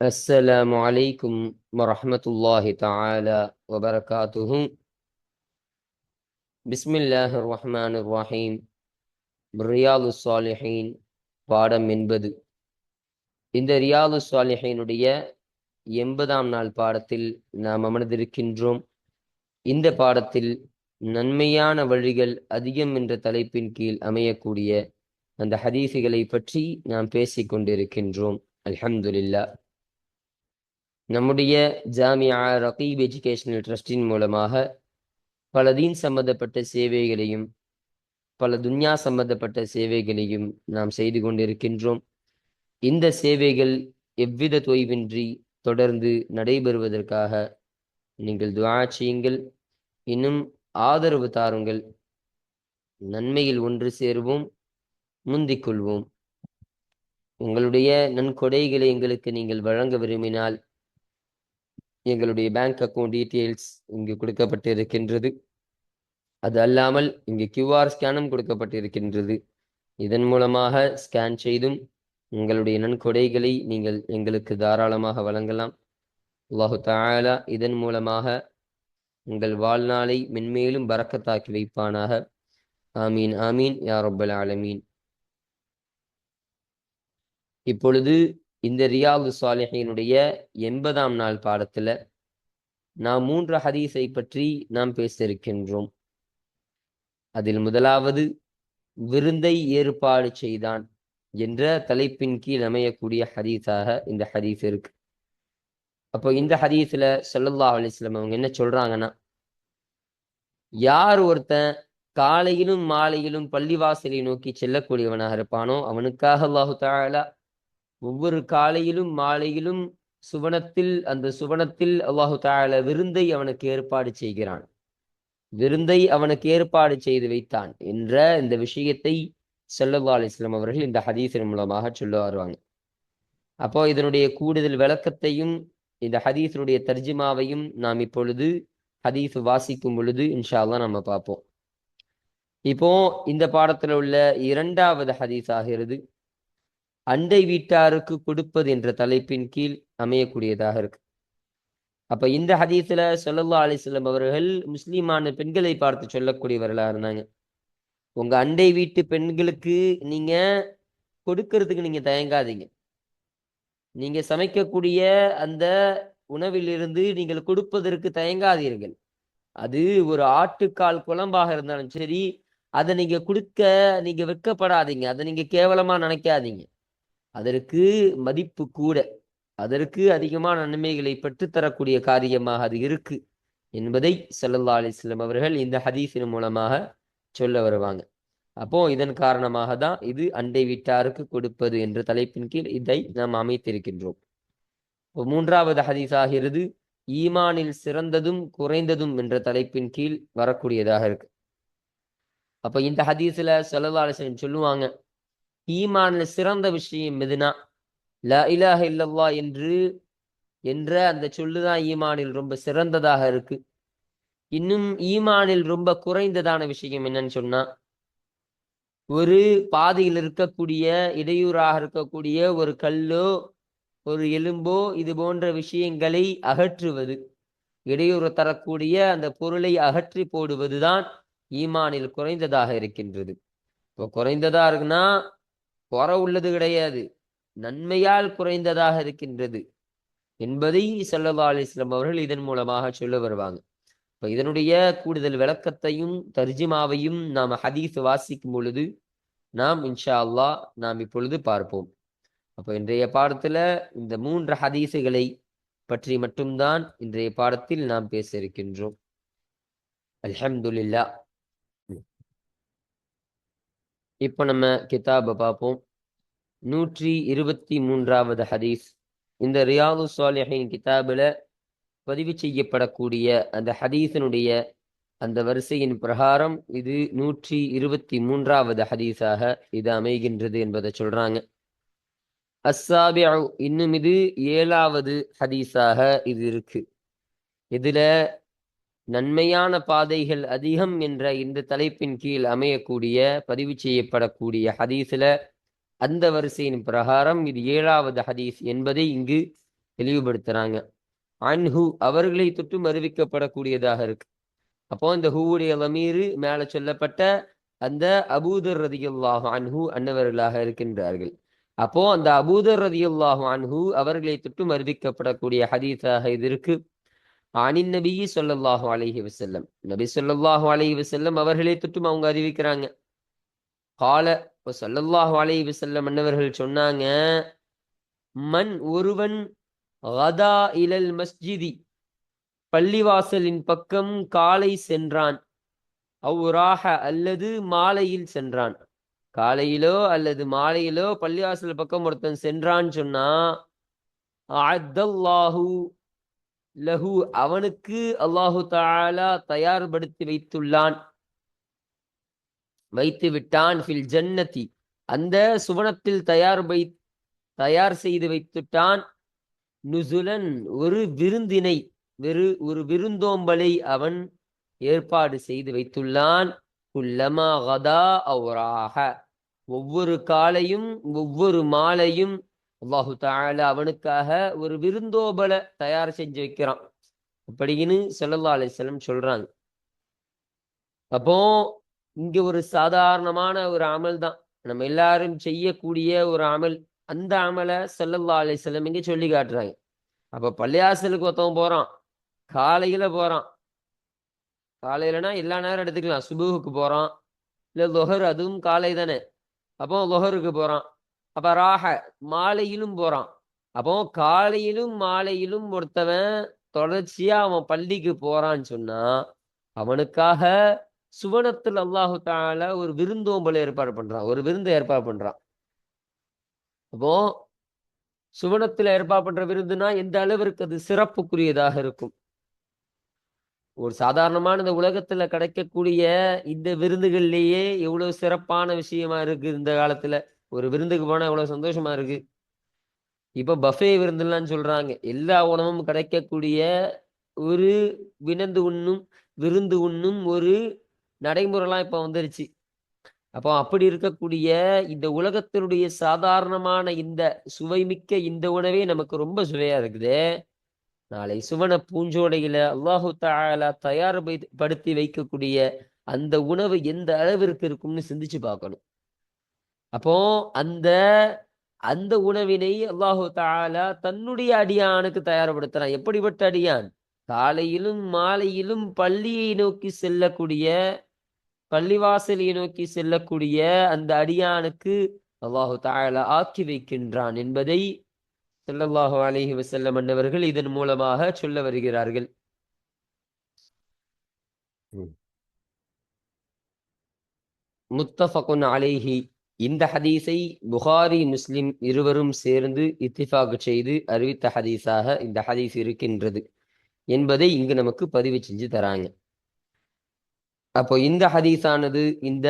السلام عليكم ورحمة الله تعالى وبركاته بسم الله الرحمن الرحيم ரியாது சாலிஹீன் பாடம் என்பது இந்த ரியாது சாலிஹீனுடைய எண்பதாம் நாள் பாடத்தில் நாம் அமர்ந்திருக்கின்றோம் இந்த பாடத்தில் நன்மையான வழிகள் அதிகம் என்ற தலைப்பின் கீழ் அமையக்கூடிய அந்த ஹதீசுகளை பற்றி நாம் பேசிக் கொண்டிருக்கின்றோம் அல்ஹம்துலில்லா நம்முடைய ஜாமியா ரகீப் எஜுகேஷனல் ட்ரஸ்டின் மூலமாக பல தீன் சம்பந்தப்பட்ட சேவைகளையும் பல துன்யா சம்பந்தப்பட்ட சேவைகளையும் நாம் செய்து கொண்டிருக்கின்றோம். இந்த சேவைகள் எவ்வித தொய்வின்றி தொடர்ந்து நடைபெறுவதற்காக நீங்கள் துவா செய்யுங்கள். இன்னும் ஆதரவு தாருங்கள். நன்மையில் ஒன்று சேருவோம். முந்திக் கொள்வோம். உங்களுடைய நன்கொடைகளை எங்களுக்கு நீங்கள் வழங்க விரும்பினால் எங்களுடைய பேங்க் அக்கௌண்ட் டீட்டெயில்ஸ் இங்கு கொடுக்கப்பட்டிருக்கின்றது. அது அல்லாமல் இங்கு கியூஆர் ஸ்கேனும் கொடுக்கப்பட்டிருக்கின்றது. இதன் மூலமாக ஸ்கேன் செய்தும் உங்களுடைய நன்கொடைகளை நீங்கள் எங்களுக்கு தாராளமாக வழங்கலாம். அல்லாஹு தாயாலா இதன் மூலமாக உங்கள் வாழ்நாளை மென்மேலும் பறக்கத்தாக்கி வைப்பானாக. ஆமீன் ஆமீன் யா ஆலமீன். இப்பொழுது இந்த ரியாது சாலிஹினுடைய எண்பதாம் நாள் பாடத்துல நாம் மூன்று ஹதீஸை பற்றி நாம் பேச இருக்கின்றோம் அதில் முதலாவது விருந்தை ஏற்பாடு செய்தான் என்ற தலைப்பின் கீழ் அமையக்கூடிய ஹதீஸாக இந்த ஹதீஸ் இருக்கு. அப்போ இந்த ஹதீஸ்ல சல்லல்லா அலிஸ்லாம் அவங்க என்ன சொல்றாங்கன்னா யார் ஒருத்தன் காலையிலும் மாலையிலும் பள்ளிவாசலை நோக்கி செல்லக்கூடியவனாக இருப்பானோ அவனுக்காக அல்லாஹு தாலா ஒவ்வொரு காலையிலும் மாலையிலும் சுவனத்தில் அந்த சுவனத்தில் அல்லாஹு தால விருந்தை அவனுக்கு ஏற்பாடு செய்கிறான். விருந்தை அவனுக்கு ஏற்பாடு செய்து வைத்தான் என்ற இந்த விஷயத்தை செல்லல்லா அலிஸ்லாம் அவர்கள் இந்த ஹதீஸின் மூலமாக சொல்ல வருவாங்க. அப்போ இதனுடைய கூடுதல் விளக்கத்தையும் இந்த ஹதீஸனுடைய தர்ஜிமாவையும் நாம் இப்பொழுது ஹதீஸ் வாசிக்கும் பொழுது இன்ஷால்லா நம்ம பார்ப்போம். இப்போ இந்த பாடத்துல உள்ள இரண்டாவது ஹதீஸ் ஆகிறது அண்டை வீட்டாருக்கு கொடுப்பது என்ற தலைப்பின் கீழ் அமையக்கூடியதாக இருக்கு. அப்ப இந்த ஹதீஸ்ல சொல்லல்லா அலிஸ்லம் அவர்கள் முஸ்லீமான பெண்களை பார்த்து சொல்லக்கூடியவர்களா இருந்தாங்க. உங்க அண்டை வீட்டு பெண்களுக்கு நீங்க கொடுக்கறதுக்கு நீங்க தயங்காதீங்க. நீங்க சமைக்கக்கூடிய அந்த உணவிலிருந்து நீங்கள் கொடுப்பதற்கு தயங்காதீர்கள். அது ஒரு ஆட்டுக்கால் குழம்பாக இருந்தாலும் சரி அதை நீங்க கொடுக்க நீங்க வெக்கப்படாதீங்க. அதை நீங்க கேவலமா நினைக்காதீங்க. அதற்கு மதிப்பு கூட அதற்கு அதிகமான நன்மைகளை பெற்றுத்தரக்கூடிய காரியமாக அது இருக்கு என்பதை சல்லல்லா அலிஸ்லம் அவர்கள் இந்த ஹதீஸின் மூலமாக சொல்ல வருவாங்க. அப்போ இதன் காரணமாக தான் இது அண்டை வீட்டாருக்கு கொடுப்பது என்ற தலைப்பின் கீழ் இதை நாம் அமைத்திருக்கின்றோம். மூன்றாவது ஹதீஸ் ஆகிறது ஈமானில் சிறந்ததும் குறைந்ததும் என்ற தலைப்பின் கீழ் வரக்கூடியதாக இருக்கு. அப்ப இந்த ஹதீஸ்ல சல்லல்லா அலிஸ்லம் சொல்லுவாங்க ஈமான்ல சிறந்த விஷயம் எதுனா? ல இலாஹ இல்லல்லா என்று என்ற அந்த சொல்லுதான் ஈமானில் ரொம்ப சிறந்ததாக இருக்கு. இன்னும் ஈமானில் ரொம்ப குறைந்ததான விஷயம் என்னன்னு சொன்னா ஒரு பாதையில் இருக்கக்கூடிய இடையூறாக இருக்கக்கூடிய ஒரு கல்லோ ஒரு எலும்போ இது போன்ற விஷயங்களை அகற்றுவது இடையூறு தரக்கூடிய அந்த பொருளை அகற்றி போடுவதுதான் ஈமானில் குறைந்ததாக இருக்கின்றது. இப்போ குறைந்ததா இருக்குன்னா குறை உள்ளது கிடையாது. நன்மையால் குறைந்ததாக இருக்கின்றது. என்பதை சல்லா அலிஸ்லாம் அவர்கள் இதன் மூலமாக சொல்ல வருவாங்க. இப்போ இதனுடைய கூடுதல் விளக்கத்தையும் தர்ஜிமாவையும் நாம் ஹதீஸ் வாசிக்கும் பொழுது நாம் இன்ஷா அல்லா நாம் இப்பொழுது பார்ப்போம். அப்போ இன்றைய பாடத்துல இந்த மூன்று ஹதீஸுகளை பற்றி மட்டும்தான் இன்றைய பாடத்தில் நாம் பேச இருக்கின்றோம். அல்ஹம்துலில்லா இப்போ நம்ம கிதாபை பார்ப்போம். நூற்றி இருபத்தி மூன்றாவது ஹதீஸ். இந்த ரியாது சாலிஹின் கிதாபில் பதிவு செய்யப்படக்கூடிய அந்த ஹதீஸினுடைய அந்த வரிசையின் பிரகாரம் இது நூற்றி இருபத்தி மூன்றாவது ஹதீஸாக இது அமைகின்றது என்பதை சொல்றாங்க. அஸ்ஸாபி இன்னும் இது ஏழாவது ஹதீஸாக இது இருக்கு. இதுல நன்மையான பாதைகள் அதிகம் என்ற இந்த தலைப்பின் கீழ் அமையக்கூடிய பதிவு செய்யப்படக்கூடிய ஹதீஸில் அந்த வரிசையின் பிரகாரம் இது ஏழாவது ஹதீஸ் என்பதை இங்கு தெளிவுபடுத்துறாங்க. அன்ஹு அவர்களை தொட்டும் அறிவிக்கப்படக்கூடியதாக இருக்கு. அப்போ இந்த ஹூவுடைய லமீரு மேல சொல்லப்பட்ட அந்த அபூதர் ரதியுல்லாஹு அன்ஹு அன்னவர்களாக இருக்கின்றார்கள். அப்போ அந்த அபூதர் ரதியுல்லாஹு அன்ஹு அவர்களை தொட்டும் அறிவிக்கப்படக்கூடிய ஹதீஸாக இது இருக்கு. ஆனின் நபியி சொல்லல்லாஹு அலஹி வசல்லம் நபி சொல்லல்லாஹு அலஹி வசல்லம் அவர்களை தொட்டும் அவங்க அறிவிக்கிறாங்க. கால இப்போ சொல்லல்லாஹு அலஹி வசல்லம் அன்னவர்கள் சொன்னாங்க மண் ஒருவன் கதா இலல் மஸ்ஜிதி பள்ளிவாசலின் பக்கம் காலை சென்றான். அவ்ராக அல்லது மாலையில் சென்றான். காலையிலோ அல்லது மாலையிலோ பள்ளிவாசல் பக்கம் ஒருத்தன் சென்றான்னு சொன்னா அத்தல்லாஹு லஹு அவனுக்கு அல்லாஹு தாலா தயார்படுத்தி வைத்துள்ளான். வைத்து விட்டான். ஃபில் ஜன்னதி. அந்த சுவனத்தில் தயார் வை தயார் செய்து வைத்துட்டான். நுசுலன் ஒரு விருந்தினை வெறு ஒரு விருந்தோம்பலை அவன் ஏற்பாடு செய்து வைத்துள்ளான். குல்லமா கதா ஒவ்வொரு காலையும் ஒவ்வொரு மாலையும் அல்லாஹு தால அவனுக்காக ஒரு விருந்தோபல தயார் செஞ்சு வைக்கிறான். அப்படின்னு சொல்லல்லா அலிஸ்லம் சொல்றாங்க. அப்போ இங்க ஒரு சாதாரணமான ஒரு அமல் தான். நம்ம எல்லாரும் செய்யக்கூடிய ஒரு அமல். அந்த அமலை சொல்லல்லா அலிஸ்லம் இங்க சொல்லி காட்டுறாங்க. அப்ப பள்ளியாசலுக்கு ஒருத்தவன் போறான். காலையில போறான். காலையிலனா எல்லா நேரம் எடுத்துக்கலாம். சுபுகுக்கு போறான். இல்ல லொஹர் அதுவும் காலை தானே. அப்போ லொஹருக்கு போறான். அப்ப ராக மாலையிலும் போறான். அப்போ காலையிலும் மாலையிலும் ஒருத்தவன் தொடர்ச்சியா அவன் பள்ளிக்கு போறான்னு சொன்னா அவனுக்காக சுவனத்தில் அல்லாஹு தால ஒரு விருந்தோம்பல் ஏற்பாடு பண்றான். ஒரு விருந்து ஏற்பாடு பண்றான். அப்போ சுவனத்துல ஏற்பாடு பண்ற விருந்துனா எந்த அளவிற்கு அது சிறப்புக்குரியதாக இருக்கும். ஒரு சாதாரணமான இந்த உலகத்துல கிடைக்கக்கூடிய இந்த விருந்துகள்லயே எவ்வளவு சிறப்பான விஷயமா இருக்கு இந்த காலத்துல. ஒரு விருந்துக்கு போனா எவ்வளவு சந்தோஷமா இருக்கு. இப்ப பஃபே விருந்துலான்னு சொல்றாங்க. எல்லா உணவும் கிடைக்கக்கூடிய ஒரு வினந்து உண்ணும் விருந்து உண்ணும் ஒரு நடைமுறைலாம் இப்ப வந்துருச்சு. அப்போ அப்படி இருக்கக்கூடிய இந்த உலகத்தினுடைய சாதாரணமான இந்த சுவைமிக்க இந்த உணவே நமக்கு ரொம்ப சுவையா இருக்குது. நாளை சுவன பூஞ்சோடையில அல்லாஹு தாலா தயார் படுத்தி வைக்கக்கூடிய அந்த உணவு எந்த அளவிற்கு இருக்கும்னு சிந்திச்சு பார்க்கணும். அப்போ அந்த அந்த உணவினை அல்லாஹு தாலா தன்னுடைய அடியானுக்கு தயார்படுத்துறான். எப்படிப்பட்ட அடியான்? காலையிலும் மாலையிலும் பள்ளியை நோக்கி செல்லக்கூடிய பள்ளிவாசலை நோக்கி செல்லக்கூடிய அந்த அடியானுக்கு அல்லாஹு தாலா ஆக்கி வைக்கின்றான் என்பதை செல்லல்லாஹு அலைஹி வசல்லம் அன்னவர்கள் இதன் மூலமாக சொல்ல வருகிறார்கள். முத்தஃபகுன் அலேஹி. இந்த ஹதீஸை புகாரி முஸ்லிம் இருவரும் சேர்ந்து இத்திஃபாக் செய்து அறிவித்த ஹதீஸாக இந்த ஹதீஸ் இருக்கின்றது என்பதை இங்கு நமக்கு பதிவு செஞ்சு தராங்க. அப்போ இந்த ஹதீஸானது இந்த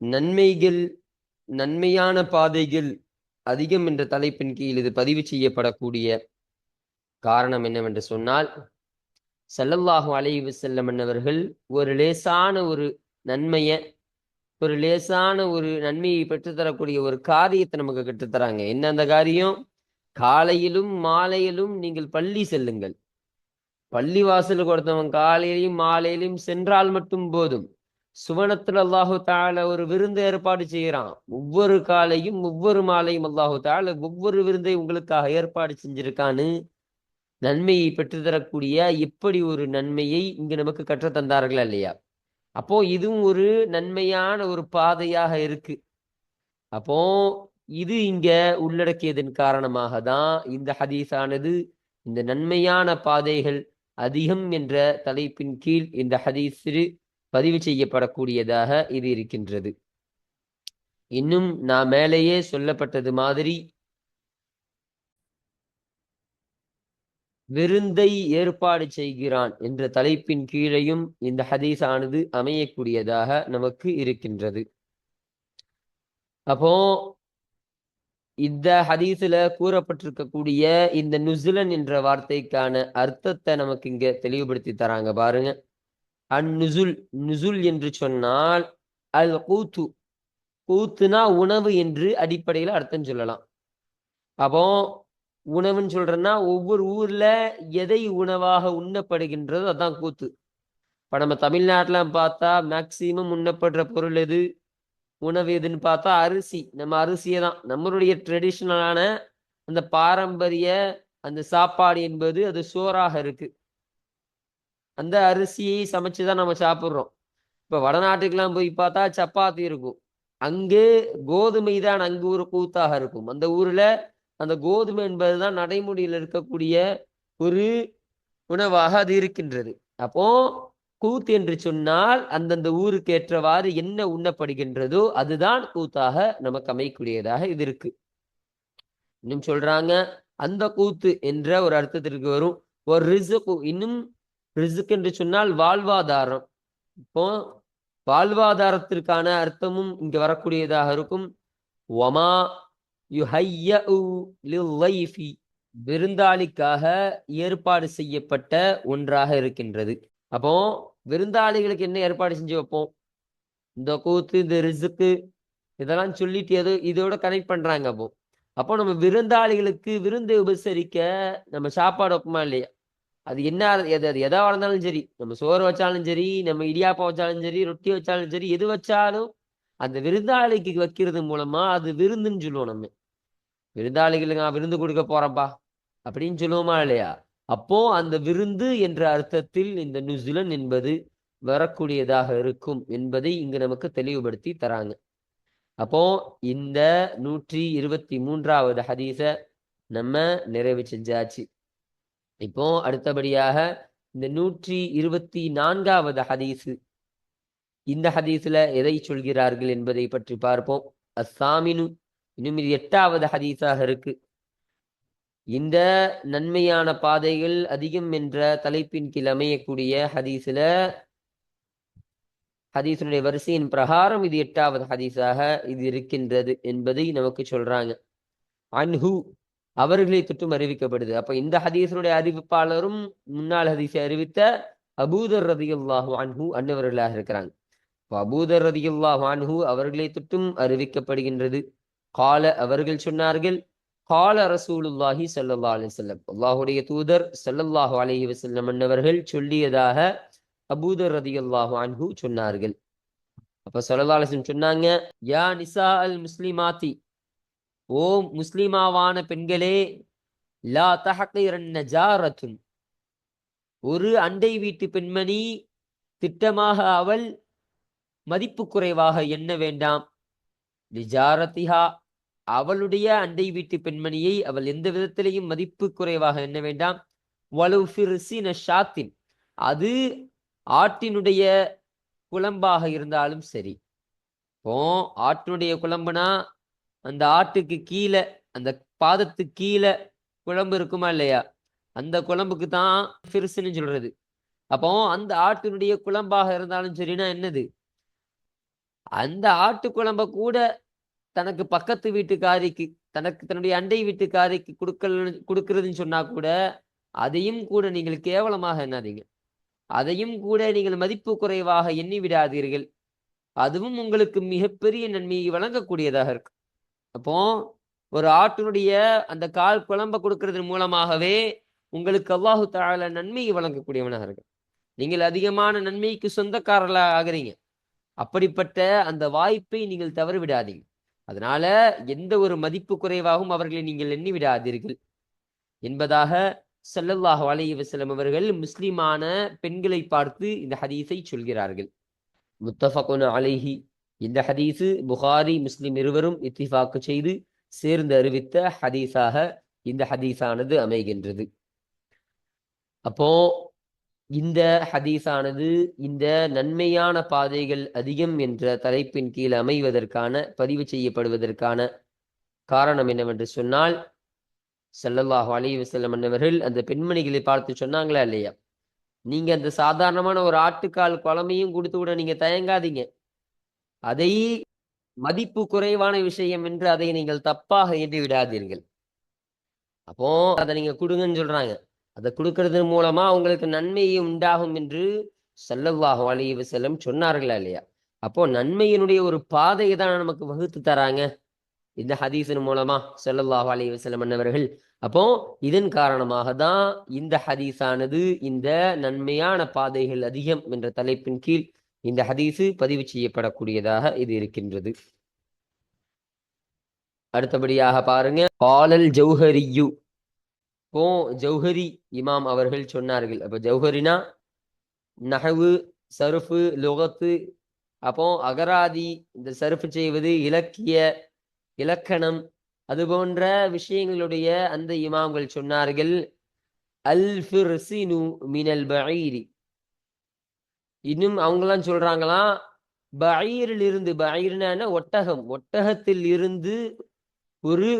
நன்மைகள் நன்மையான பாதைகள் அதிகம் என்ற தலைப்பின் கீழ் இது பதிவு செய்யப்படக்கூடிய காரணம் என்னவென்று சொன்னால் ஸல்லல்லாஹு அலைவு வஸல்லம் என்னவர்கள் ஒரு லேசான ஒரு நன்மையை ஒரு லேசான ஒரு நன்மையை பெற்றுத்தரக்கூடிய ஒரு காரியத்தை நமக்கு கற்றுத்தராங்க. என்ன அந்த காரியம்? காலையிலும் மாலையிலும் நீங்கள் பள்ளி செல்லுங்கள். பள்ளி வாசலுக்கு ஒருத்தவன் காலையிலையும் மாலையிலையும் சென்றால் மட்டும் போதும். சுவனத்தில் அல்லாஹு தால ஒரு விருந்து ஏற்பாடு செய்கிறான். ஒவ்வொரு காலையும் ஒவ்வொரு மாலையும் அல்லாஹு தால ஒவ்வொரு விருந்தை உங்களுக்காக ஏற்பாடு செஞ்சிருக்கான்னு நன்மையை பெற்றுத்தரக்கூடிய இப்படி ஒரு நன்மையை இங்கு நமக்கு கற்றுத்தந்தார்களா இல்லையா? அப்போ இதுவும் ஒரு நன்மையான ஒரு பாதையாக இருக்கு. அப்போ இது இங்க உள்ளடக்கியதன் காரணமாக தான் இந்த ஹதீஸானது இந்த நன்மையான பாதைகள் அதிகம் என்ற தலைப்பின் கீழ் இந்த ஹதீஸில் பதிவு செய்யப்படக்கூடியதாக இது இருக்கின்றது. இன்னும் நான் மேலேயே சொல்லப்பட்டது மாதிரி விருந்தை ஏற்பாடு செய்கிறான் என்ற தலைப்பின் கீழையும் இந்த ஹதீஸானது அமையக்கூடியதாக நமக்கு இருக்கின்றது. அப்போ இந்த ஹதீஸ்ல கூறப்பட்டிருக்கக்கூடிய இந்த நுசுலன் என்ற வார்த்தைக்கான அர்த்தத்தை நமக்கு இங்க தெளிவுபடுத்தி தராங்க பாருங்க. அந்நுசுல் நுசுல் என்று சொன்னால் அல் கூத்து. கூத்துனா உணவு என்று அடிப்படையில் அர்த்தம் சொல்லலாம். அப்போ உணவுன்னு சொல்றேன்னா ஒவ்வொரு ஊர்ல எதை உணவாக உண்ணப்படுகின்றதோ அதான் கூத்து. இப்ப நம்ம தமிழ்நாட்டுல பார்த்தா மேக்சிமம் உண்ணப்படுற பொருள் எது? உணவு எதுன்னு பார்த்தா அரிசி. நம்ம அரிசியை தான். நம்மளுடைய ட்ரெடிஷ்னலான அந்த பாரம்பரிய அந்த சாப்பாடு என்பது அது சோறாக இருக்கு. அந்த அரிசியை சமைச்சு தான் நம்ம சாப்பிட்றோம். இப்போ வடநாட்டுக்கெல்லாம் போய் பார்த்தா சப்பாத்தி இருக்கும். அங்கே கோதுமை தான் அங்கு ஒரு கூத்தாக இருக்கும். அந்த ஊரில் அந்த கோதுமை என்பதுதான் நடைமுறையில் இருக்கக்கூடிய ஒரு உணவாக அது இருக்கின்றது. அப்போ கூத்து என்று சொன்னால் அந்தந்த ஊருக்கு ஏற்றவாறு என்ன உண்ணப்படுகின்றதோ அதுதான் கூத்தாக நமக்கு அமையக்கூடியதாக இது இருக்கு. இன்னும் சொல்றாங்க அந்த கூத்து என்ற ஒரு அர்த்தத்திற்கு வரும். ஒரு ரிசுக்கு இன்னும் ரிசுக் என்று சொன்னால் வாழ்வாதாரம். இப்போ வாழ்வாதாரத்திற்கான அர்த்தமும் இங்க வரக்கூடியதாக இருக்கும். ஒமா யுஹையஉ லில்லைஃபி விருந்தாளிக்காக ஏற்பாடு செய்யப்பட்ட ஒன்றாக இருக்கின்றது. அப்போ விருந்தாளிகளுக்கு என்ன ஏற்பாடு செஞ்சு வைப்போம்? இந்த கூத்து இந்த ரிசுக்கு இதெல்லாம் சொல்லிட்டு ஏதோ இதோட கனெக்ட் பண்றாங்க அப்போ. அப்போ நம்ம விருந்தாளிகளுக்கு விருந்தை உபசரிக்க நம்ம சாப்பாடு வைப்போமா இல்லையா? அது என்ன எது அது எதா வளர்ந்தாலும் சரி நம்ம சோறு வச்சாலும் சரி நம்ம இடியாப்பம் வச்சாலும் சரி ரொட்டி வச்சாலும் சரி எது வச்சாலும் அந்த விருந்தாளிக்கு வைக்கிறது மூலமா அது விருந்துன்னு சொல்லுவோம் நம்ம. விருந்தாளிகளுக்கு நான் விருந்து கொடுக்க போறேன்ப்பா அப்படின்னு சொல்லுவோமா இல்லையா? அப்போ அந்த விருந்து என்ற அர்த்தத்தில் இந்த நுசுலன் என்பது வரக்கூடியதாக இருக்கும் என்பதை இங்கு நமக்கு தெளிவுபடுத்தி தராங்க. அப்போ இந்த நூற்றி இருபத்தி மூன்றாவது ஹதீஸ நம்ம நிறைவு செஞ்சாச்சு. இப்போ அடுத்தபடியாக இந்த நூற்றி இருபத்தி நான்காவது ஹதீஸு. இந்த ஹதீஸ்ல எதை சொல்கிறார்கள் என்பதை பற்றி பார்ப்போம். அசாமினு இன்னும் இது எட்டாவது ஹதீஸாக இருக்கு. இந்த நன்மையான பாதைகள் அதிகம் என்ற தலைப்பின் கீழ் அமையக்கூடிய ஹதீஸ்ல ஹதீஸனுடைய வரிசையின் பிரகாரம் இது எட்டாவது ஹதீஸாக இது இருக்கின்றது என்பதை நமக்கு சொல்றாங்க. அன்ஹு அவர்களை தொட்டும் அறிவிக்கப்படுது. அப்ப இந்த ஹதீஸனுடைய அறிவிப்பாளரும் முன்னாள் ஹதீஸை அறிவித்த அபூதர் ரதியுல்லாஹு அன்ஹு அன்னவர்களாக இருக்கிறாங்க. அபூதர் ரதியுல்லாஹு அன்ஹு அவர்களை தொட்டும் அறிவிக்கப்படுகின்றது. கால அவர்கள் சொன்னார்கள் கால ரசூலுல்லாஹி சல்லா அலிசல்லம் அல்லாஹுடைய தூதர் சல்லல்லாஹு அலஹி வசல்லம் அன்னவர்கள் சொல்லியதாக அபூதர் ரதியுல்லாஹு அன்ஹு சொன்னார்கள். அப்ப சல்லா அலிசம் சொன்னாங்க யா நிசா அல் முஸ்லிமாத்தி ஓ முஸ்லிமாவான பெண்களே லா தஹகிரன்ன ஜாரத்துன் ஒரு அண்டை வீட்டு பெண்மணி திட்டமாக அவள் மதிப்பு குறைவாக எண்ண வேண்டாம். லிஜாரத்திஹா அவளுடைய அண்டை வீட்டு பெண்மணியை அவள் எந்த விதத்திலையும் மதிப்பு குறைவாக எண்ண வேண்டாம். வலுஃபிர்சின ஷாத்தின். அது ஆட்டினுடைய குழம்பாக இருந்தாலும் சரி. இப்போ ஆட்டினுடைய குழம்புனா அந்த ஆட்டுக்கு கீழே அந்த பாதத்துக்கு கீழே குழம்பு இருக்குமா இல்லையா? அந்த குழம்புக்கு தான் ஃபிர்சுன்னு சொல்றது. அப்போ அந்த ஆட்டினுடைய குழம்பாக இருந்தாலும் சரினா என்னது? அந்த ஆட்டு குழம்ப கூட தனக்கு பக்கத்து வீட்டுக்காரிக்கு தனக்கு தன்னுடைய அண்டை வீட்டுக்காரிக்கு கொடுக்கல கொடுக்கறதுன்னு சொன்னா கூட அதையும் கூட நீங்கள் கேவலமாக எண்ணாதீங்க அதையும் கூட நீங்கள் மதிப்பு குறைவாக எண்ணி விடாதீர்கள். அதுவும் உங்களுக்கு மிகப்பெரிய நன்மையை வழங்கக்கூடியதாக இருக்கு அப்போ ஒரு ஆட்டினுடைய அந்த கால் குழம்ப கொடுக்கறதன் மூலமாகவே உங்களுக்கு அல்லாஹு தாழ நன்மையை வழங்கக்கூடியவனாக இருக்கு நீங்கள் அதிகமான நன்மைக்கு சொந்தக்காரர்களாக ஆகிறீங்க. அப்படிப்பட்ட அந்த வாய்ப்பை நீங்கள் தவறு விடாதீங்க. அதனால எந்த ஒரு மதிப்பு குறைவாகவும் அவர்களை நீங்கள் எண்ணி விடாதீர்கள் என்பதாக சல்லல்லாஹு அலைஹி வஸல்லம் அவர்கள் முஸ்லிமான பெண்களை பார்த்து இந்த ஹதீஸை சொல்கிறார்கள். முத்தஃபகுன் அலைஹி. இந்த ஹதீஸு புகாரி முஸ்லிம் இருவரும் இத்திஃபாக்கு செய்து சேர்ந்து அறிவித்த ஹதீஸாக இந்த ஹதீஸானது அமைகின்றது. அப்போ இந்த ஹதீஸானது இந்த நன்மையான பாதைகள் அதிகம் என்ற தலைப்பின் கீழ் அமைவதற்கான பதிவு செய்யப்படுவதற்கான காரணம் என்னவென்று சொன்னால் ஸல்லல்லாஹு அலைஹி வஸல்லம் அன்னவர்கள் அந்த பெண்மணிகளை பார்த்து சொன்னாங்களா இல்லையா? நீங்க அந்த சாதாரணமான ஒரு ஆட்டுக்கால் குழம்பையும் கொடுத்து விட நீங்க தயங்காதீங்க. அதை மதிப்பு குறைவான விஷயம் என்று அதை நீங்கள் தப்பாக எண்ணி விடாதீர்கள். அப்போ அதை நீங்க கொடுங்கன்னு சொல்றாங்க. அதை கொடுக்கறதன் மூலமா அவங்களுக்கு நன்மையை உண்டாகும் என்று ஸல்லல்லாஹு அலைஹி செல்லம் சொன்னார்களா இல்லையா? அப்போ நன்மையினுடைய ஒரு பாதையை தான் நமக்கு வகுத்து தராங்க. இந்த ஹதீஸின் மூலமா ஸல்லல்லாஹு அலைஹி வஸல்லம் அன்னவர்கள். அப்போ இதன் காரணமாக தான் இந்த ஹதீஸானது இந்த நன்மையான பாதைகள் அதிகம் என்ற தலைப்பின் கீழ் இந்த ஹதீஸு பதிவு செய்யப்படக்கூடியதாக இது இருக்கின்றது. அடுத்தபடியாக பாருங்க. பாலல் ஜௌஹரியூ. போ ஜௌஹரி இமாம் அவர்கள் சொன்னார்கள். அப்போ ஜௌஹரினா நகவு சருஃபு லுகத்து அப்போ அகராதி இந்த சருஃபு செய்வது இலக்கிய இலக்கணம் அது போன்ற விஷயங்களுடைய அந்த இமாம்கள் சொன்னார்கள். அல் ஃபிர்சினு மினல் பயிரி. இன்னும் அவங்களாம் சொல்றாங்களாம் பயிரில் இருந்து பஈர்னா ஒட்டகம். ஒட்டகத்தில் இருந்து ஒரு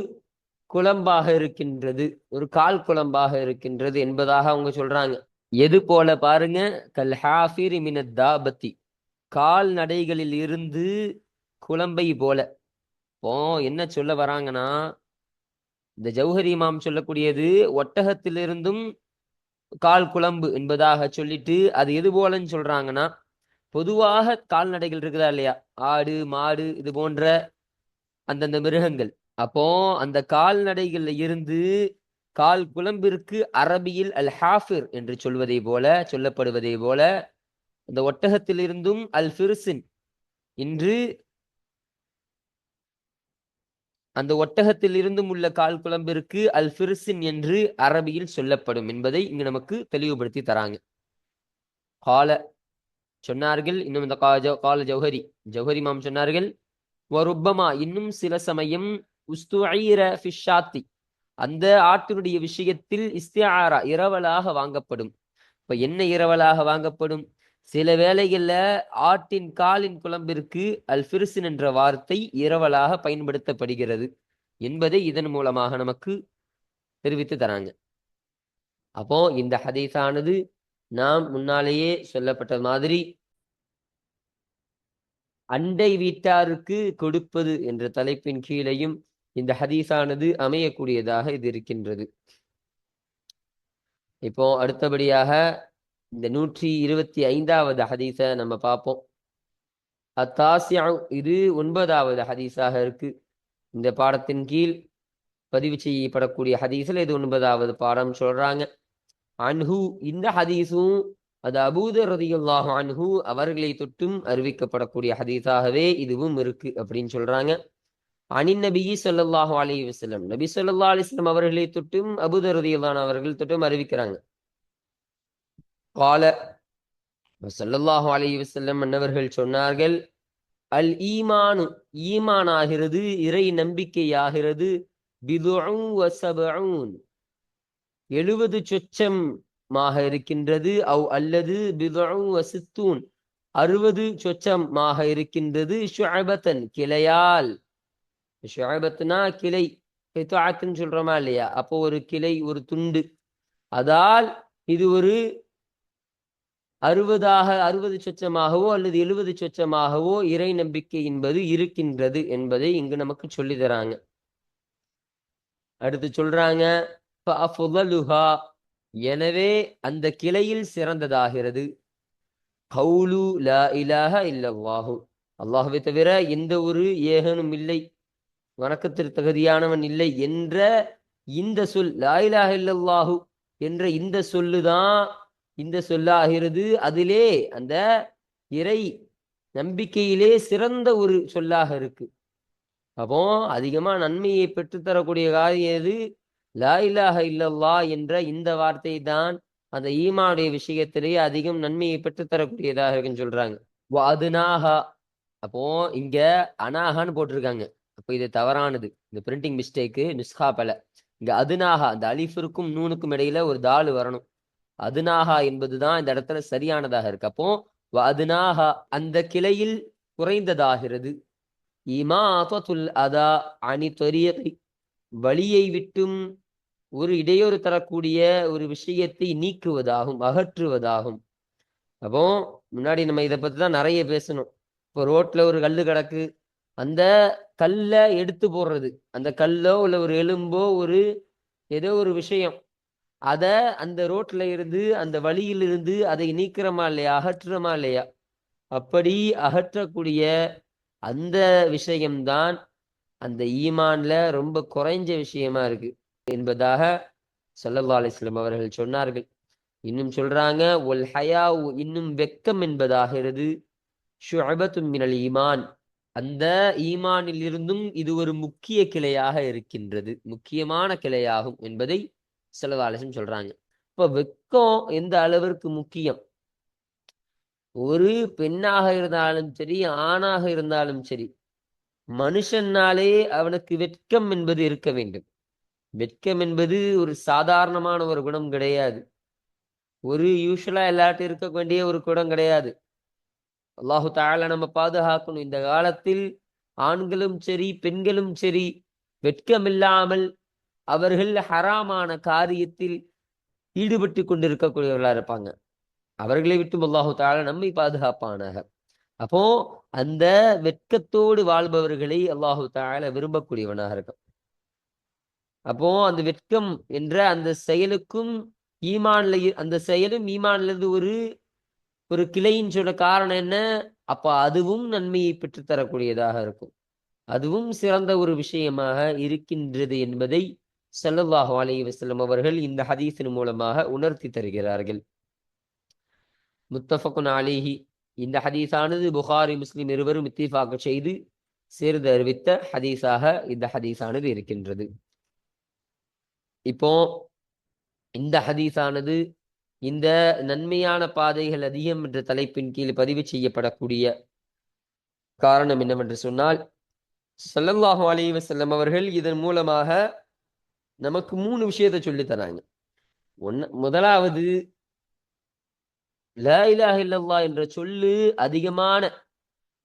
குழம்பாக இருக்கின்றது. ஒரு கால் குழம்பாக இருக்கின்றது என்பதாக அவங்க சொல்றாங்க. எது போல பாருங்க? கல்ஹாஃபிர் மினத் தாபத்தி. கால்நடைகளில் இருந்து குழம்பை போல. இப்போ என்ன சொல்ல வராங்கன்னா இந்த ஜௌஹரி இமாம் சொல்லக்கூடியது ஒட்டகத்திலிருந்தும் கால் குழம்பு என்பதாக சொல்லிட்டு அது எது போலன்னு சொல்றாங்கன்னா பொதுவாக கால்நடைகள் இருக்குதா இல்லையா? ஆடு மாடு இது போன்ற அந்தந்த மிருகங்கள். அப்போ அந்த கால்நடைகள்ல இருந்து கால் குழம்பிற்கு அரபியில் அல் ஹாஃபிர் என்று சொல்வதை போல சொல்லப்படுவதை போல அந்த ஒட்டகத்திலிருந்தும் அல் ஃபிர்சின் இன்று அந்த ஒட்டகத்தில் இருந்தும் உள்ள கால் குழம்பிற்கு அல் ஃபிர்சின் என்று அரபியில் சொல்லப்படும் என்பதை இங்கு நமக்கு தெளிவுபடுத்தி தராங்க. கால சொன்னார்கள் இன்னும் இந்த கால ஜௌஹரி. ஜௌஹரி மாம் சொன்னார்கள் ஒருப்பமா இன்னும் சில சமயம் உஸ்துஈர ஃபிஷாத்தி. அந்த ஆட்டினுடைய விஷயத்தில் இஸ்தியாரா இரவலாக வாங்கப்படும். இப்ப என்ன இரவலாக வாங்கப்படும்? சில வேளைகள்ல ஆட்டின் காலின் குழம்பிற்கு அல்ஃபிருசின் என்ற வார்த்தை இரவலாக பயன்படுத்தப்படுகிறது என்பதை இதன் மூலமாக நமக்கு தெரிவித்து தராங்க. அப்போ இந்த ஹதீஸானது நாம் முன்னாலேயே சொல்லப்பட்ட மாதிரி அண்டை வீட்டாருக்கு கொடுப்பது என்ற தலைப்பின் கீழையும் இந்த ஹதீஸானது அமையக்கூடியதாக இது இருக்கின்றது. இப்போ அடுத்தபடியாக இந்த நூற்றி இருபத்தி ஐந்தாவது ஹதீஸை நம்ம பார்ப்போம். அத்தாசியா இது ஒன்பதாவது ஹதீஸாக இருக்கு. இந்த பாடத்தின் கீழ் பதிவு செய்யப்படக்கூடிய ஹதீஸில் இது ஒன்பதாவது பாடம் சொல்றாங்க. அன்ஹு இந்த ஹதீஸும் அது அபூதர் ரதியுல்லாஹு அன்ஹு அவர்களை தொட்டும் அறிவிக்கப்படக்கூடிய ஹதீஸாகவே இதுவும் இருக்கு அப்படின்னு சொல்றாங்க. அனின் நபி சொல்லல்லாஹு அலி வஸல்லம். நபி சொல்லா அலிஸ்லம் அவர்களை தொட்டும் அபூதர் அவர்கள் தொட்டும் அறிவிக்கிறாங்க. கால சொல்லல்லாஹு அலி வஸல்லம் அன்னவர்கள் சொன்னார்கள் அல் ஈமானு ஈமானாகிறது இறை நம்பிக்கையாகிறது எழுபது சொச்சமாக இருக்கின்றது அவ் அல்லது சித்தூன் அறுபது சொச்சமாக இருக்கின்றது ஷுஅபத்தன் கிளையால். ஷுஅபத்னா கிளை பித்தாத்துன்னு சொல்றோமா இல்லையா? அப்போ ஒரு கிளை ஒரு துண்டு. அதால் இது ஒரு அறுபதாக அறுபது சொச்சமாகவோ அல்லது எழுபது சொச்சமாகவோ இறை நம்பிக்கை என்பது இருக்கின்றது என்பதை இங்கு நமக்கு சொல்லி தராங்க. அடுத்து சொல்றாங்க எனவே அந்த கிளையில் சிறந்ததாகிறது. கவுலு லா இலாஹ இல்லல்லாஹு. அல்லாஹுவை தவிர எந்த ஒரு ஏகனும் இல்லை. வணக்கத்திற்கு தகுதியானவன் இல்லை என்ற இந்த சொல் லாயிலாக இல்லல்லாஹு என்ற இந்த சொல்லுதான் இந்த சொல்லாகிறது. அதிலே அந்த இறை நம்பிக்கையிலே சிறந்த ஒரு சொல்லாக இருக்கு. அப்போ அதிகமா நன்மையை பெற்றுத்தரக்கூடிய காரியம் எது? லா இல்லல்லா என்ற இந்த வார்த்தை தான் அந்த ஈமாவுடைய விஷயத்திலேயே அதிகம் நன்மையை பெற்றுத்தரக்கூடியதாக இருக்குன்னு சொல்றாங்க. அதுனாகா அப்போ இங்க அனாகான்னு போட்டிருக்காங்க. அப்போ இது தவறானது. இந்த பிரிண்டிங் மிஸ்டேக்கு நுஸ்கா பல இங்க அதுனாகா அந்த அலிஃபிற்கும் நூனுக்கும் இடையில ஒரு தாள் வரணும். அதுனாகா என்பதுதான் இந்த இடத்துல சரியானதாக இருக்கு. அப்போ அதுனாகா அந்த கிளையில் குறைந்ததாகிறது. இமாத்துல் அதா அணி தொரியகை வழியை விட்டும் ஒரு இடையூறு தரக்கூடிய ஒரு விஷயத்தை நீக்குவதாகும் அகற்றுவதாகும். அப்போ முன்னாடி நம்ம இதை பத்தி தான் நிறைய பேசணும். இப்போ ரோட்ல ஒரு கல்லு கிடக்கு. அந்த கல்லை எடுத்து போடுறது. அந்த கல்லோ இல்லை ஒரு எலும்போ ஒரு ஏதோ ஒரு விஷயம். அதை அந்த ரோட்ல இருந்து அந்த வழியிலிருந்து அதை நீக்கிறோமா இல்லையா அகற்றுறோமா இல்லையா? அப்படி அகற்றக்கூடிய அந்த விஷயம்தான் அந்த ஈமான்ல ரொம்ப குறைஞ்ச விஷயமா இருக்கு என்பதாக ஸல்லல்லாஹு அலிஸ்லம் அவர்கள் சொன்னார்கள். இன்னும் சொல்றாங்க ஒல் ஹயாவு இன்னும் வெக்கம் என்பதாகிறது. ஷுஅபத்தும் மினல் ஈமான். அந்த ஈமானில் இருந்தும் இது ஒரு முக்கிய கிளையாக இருக்கின்றது. முக்கியமான கிளையாகும் என்பதை செலவாலசம் சொல்றாங்க. இப்ப வெக்கம் எந்த அளவிற்கு முக்கியம்? ஒரு பெண்ணாக இருந்தாலும் சரி ஆணாக இருந்தாலும் சரி மனுஷனாலே அவனுக்கு வெட்கம் என்பது இருக்க வேண்டும். வெட்கம் என்பது ஒரு சாதாரணமான ஒரு குணம் கிடையாது. ஒரு யூஸ்வலா எல்லார்ட்டும் இருக்க வேண்டிய ஒரு குணம் கிடையாது. அல்லாஹு தாழ நம்ம பாதுகாக்கணும். இந்த காலத்தில் ஆண்களும் சரி பெண்களும் சரி வெட்கமில்லாமல் அவர்கள் ஹராமான காரியத்தில் ஈடுபட்டு கொண்டிருக்கக்கூடியவர்களா இருப்பாங்க. அவர்களை விட்டு அல்லாஹு தாழ நம்மை பாதுகாப்பானாக. அப்போ அந்த வெட்கத்தோடு வாழ்பவர்களை அல்லாஹு தாழ விரும்பக்கூடியவனாக இருக்கும். அப்போ அந்த வெட்கம் என்ற அந்த செயலுக்கும் ஈமான்ல அந்த செயலும் ஈமான்லது ஒரு ஒரு கிளையின் சொல்ல காரணம் என்ன? அப்ப அதுவும் நன்மையை பெற்றுத்தரக்கூடியதாக இருக்கும். அதுவும் சிறந்த ஒரு விஷயமாக இருக்கின்றது என்பதை செல்லவாக அலைஹி அவர்கள் இந்த ஹதீஸின் மூலமாக உணர்த்தி தருகிறார்கள். முத்தஃபகுன் அலிஹி. இந்த ஹதீஸானது புகாரி முஸ்லிம் இருவரும் இத்திஃபாக செய்து சேர்ந்து அறிவித்த ஹதீஸாக இந்த ஹதீஸானது இருக்கின்றது. இப்போ இந்த ஹதீஸானது இந்த நன்மையான பாதைகள் அதிகம் என்ற தலைப்பின் கீழ் பதிவு செய்யப்படக்கூடிய காரணம் என்னவென்று சொன்னால் ஸல்லல்லாஹு அலைஹி வஸல்லம் அவர்கள் இதன் மூலமாக நமக்கு மூணு விஷயத்த சொல்லி தராங்க. ஒன்னு முதலாவது லா இலாஹ என்ற சொல்லு அதிகமான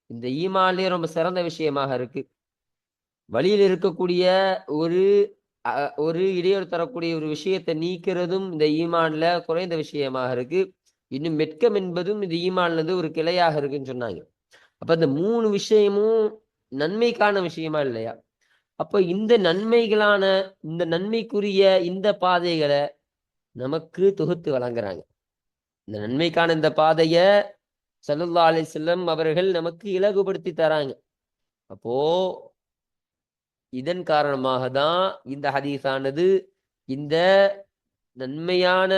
இந்த ஈமான்லயே ரொம்ப சிறந்த விஷயமாக இருக்கு. வழியில் இருக்கக்கூடிய ஒரு ஒரு இடையூறு தரக்கூடிய ஒரு விஷயத்தை நீக்கிறதும் இந்த ஈமான்ல குறைந்த விஷயமாக இருக்கு. இன்னும் மெட்கம் என்பதும் இந்த ஈமான்லது இருந்து ஒரு கிளையாக இருக்குன்னு சொன்னாங்க. அப்ப இந்த மூணு விஷயமும் நன்மைக்கான விஷயமா இல்லையா? அப்ப இந்த நன்மைகளான இந்த நன்மைக்குரிய இந்த பாதைகளை நமக்கு தொகுத்து வழங்குறாங்க. இந்த நன்மைக்கான இந்த பாதைய ஸல்லல்லாஹு அலிசல்லம் அவர்கள் நமக்கு இலகுபடுத்தி தராங்க. அப்போ இதன் காரணமாக தான் இந்த ஹதீஸானது இந்த நன்மையான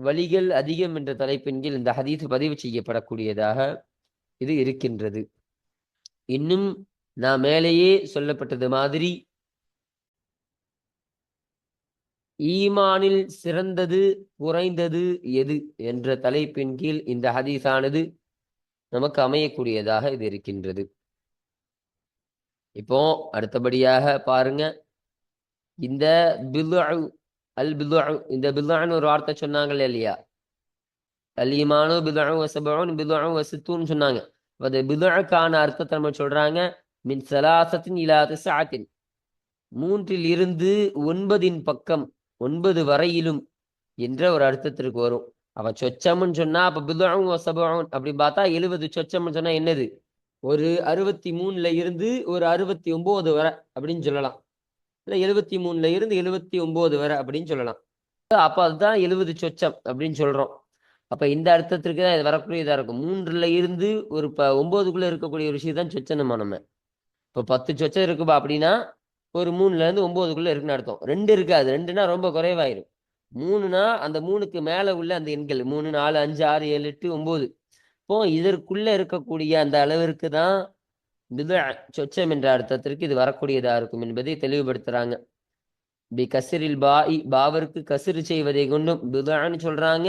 வழிகள் அதிகம் என்ற தலைப்பின் கீழ் இந்த ஹதீஸ் பதிவு செய்யப்படக்கூடியதாக இது இருக்கின்றது. இன்னும் நான் மேலேயே சொல்லப்பட்டது மாதிரி ஈமானில் சிறந்தது குறைந்தது எது என்ற தலைப்பின் கீழ் இந்த ஹதீஸானது நமக்கு அமையக்கூடியதாக இது இருக்கின்றது. இப்போ அடுத்தபடியாக பாருங்க. இந்த பிலு அல் பிலு இந்த பிலுன்னு ஒரு வார்த்தை சொன்னாங்களே இல்லையா? அல் ஈமானு வசபவன் வசபுன் பிதுஅு வசித்தூன்னு சொன்னாங்க. அது பிலுக்கான அர்த்தத்தை நம்ம சொல்றாங்க. மின் சலாசத்தின் இல்லாத சாத்தின் மூன்றில் இருந்து ஒன்பதின் பக்கம் ஒன்பது வரையிலும் என்ற ஒரு அர்த்தத்திற்கு வரும். அவன் சொச்சம்னு சொன்னா அப்ப பிதுஅு வசபவன் அப்படி பார்த்தா எழுபது சொச்சம்னு சொன்னா என்னது? ஒரு அறுபத்தி மூணுல இருந்து ஒரு அறுபத்தி ஒன்பது வரை அப்படின்னு சொல்லலாம். இல்லை எழுபத்தி மூணுல இருந்து எழுபத்தி ஒன்பது வரை அப்படின்னு சொல்லலாம். அப்போ அதுதான் எழுபது சொச்சம் அப்படின்னு சொல்றோம். அப்போ இந்த அர்த்தத்திற்கு தான் இது வரக்கூடியதாக இருக்கும். மூன்றுல இருந்து ஒரு ப ஒம்போதுக்குள்ளே இருக்கக்கூடிய ஒரு விஷயம் தான் சொச்சம் நம்ம. நம்ம பத்து சொச்சம் இருக்குப்பா அப்படின்னா ஒரு மூணுல இருந்து இருக்குன்னு அர்த்தம். ரெண்டு இருக்காது. ரெண்டுனா ரொம்ப குறைவாயிரும். மூணுனா அந்த மூணுக்கு மேலே உள்ள அந்த எண்கள். மூணு நாலு அஞ்சு ஆறு ஏழு எட்டு ஒம்பது. அப்போ இதற்குள்ள இருக்கக்கூடிய அந்த அளவிற்கு தான் பிதுஅ சொச்சம் என்ற அர்த்தத்திற்கு இது வரக்கூடியதா இருக்கும் என்பதை தெளிவுபடுத்துறாங்க. பி கசிரில் பாஇ பாவருக்கு கசிறு செய்வதை கொண்டும் பிதான்னு சொல்றாங்க.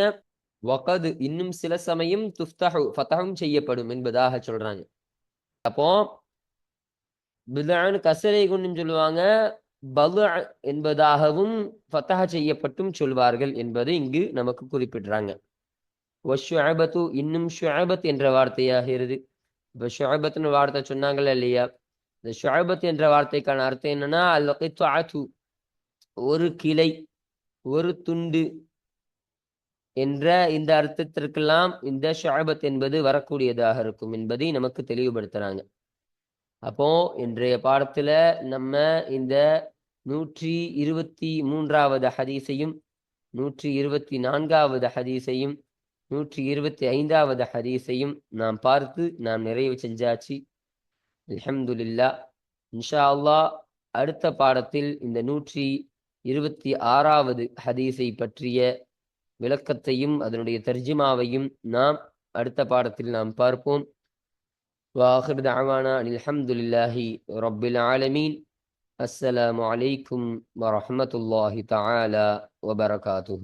வகது இன்னும் சில சமயம் துஃப்தஹு ஃபத்தகம் செய்யப்படும் என்பதாக சொல்றாங்க. அப்போ பிதுஅன்னு கசிரை கொண்டும் சொல்லுவாங்க. பது என்பதாகவும் ஃபத்தஹ செய்யப்பட்டும் சொல்வார்கள் என்பதை இங்கு நமக்கு குறிப்பிடுறாங்க. ஒஷுஅபத்து இன்னும் ஷுஅபத் என்ற வார்த்தையாகிறது. இப்போ ஷுஅபத்னு வார்த்தை சொன்னாங்கல்ல இல்லையா? இந்த ஷுஅபத் என்ற வார்த்தைக்கான அர்த்தம் என்னன்னா அல் ஒரு கிளை ஒரு துண்டு என்ற இந்த அர்த்தத்திற்கெல்லாம் இந்த ஷுஅபத் என்பது வரக்கூடியதாக இருக்கும் என்பதை நமக்கு தெளிவுபடுத்துறாங்க. அப்போ இன்றைய பாடத்துல நம்ம இந்த நூற்றி இருபத்தி மூன்றாவது ஹதீஸையும் நூற்றி இருபத்தி நான்காவது ஹதீஸையும் நூற்றி இருபத்தி ஐந்தாவது ஹதீஸையும் நாம் பார்த்து நாம் நிறைவு செஞ்சாச்சு அல்ஹம்துலில்லா இன்ஷா அல்லாஹ் அடுத்த பாடத்தில் இந்த நூற்றி இருபத்தி ஆறாவது ஹதீஸை பற்றிய விளக்கத்தையும் அதனுடைய தர்ஜிமாவையும் நாம் அடுத்த பாடத்தில் நாம் பார்ப்போம் وآخر دعوانا أن الحمد لله رب العالمين السلام عليكم ورحمة الله تعالى وبركاته